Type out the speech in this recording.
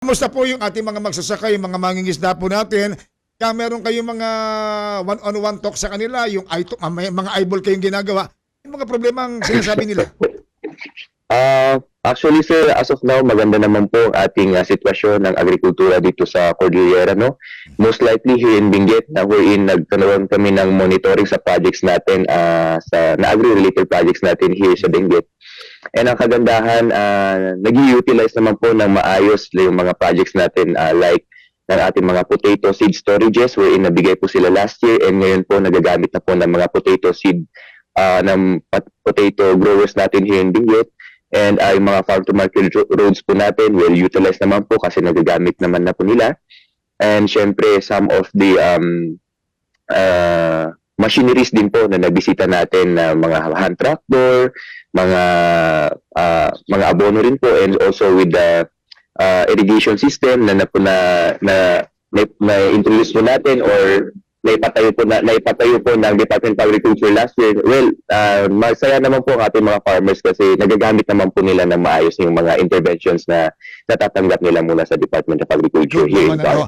Kamusta po yung ating mga magsasaka, yung mga mangingisda po natin? Kaya meron kayong mga one-on-one talk sa kanila, yung may mga eyeball kayong ginagawa. Yung mga problemang sinasabi nila. Ah, actually sir, as of now maganda naman po ang ating ah, sitwasyon ng agrikultura dito sa Cordillera no. Most likely here in Benguet na wherein nagkaroon kami ng monitoring sa projects natin ah, sa na agri-related projects natin here sa Benguet. And ang kagandahan uh, nag-utilize naman po ng maayos yung mga projects natin ah, like ng ating mga potato seed storages wherein nabigay po sila last year and ngayon po nagagamit na po ng mga potato seed ah, ng potato growers natin here in Benguet. And ay mga farm to market ro- roads po natin will utilize naman po kasi nagagamit naman na po nila. And syempre some of the um uh, machineries din po na nabisita natin na mga hand tractor, mga uh, mga abono rin po and also with the uh, irrigation system na na, na, na, na, na introduce po natin or naipatayo po na naipatayo po ng Department of Agriculture last year. Well, uh, masaya naman po ang ating mga farmers kasi nagagamit naman po nila ng maayos yung mga interventions na natatanggap nila mula sa Department of Agriculture Good here in. Clark.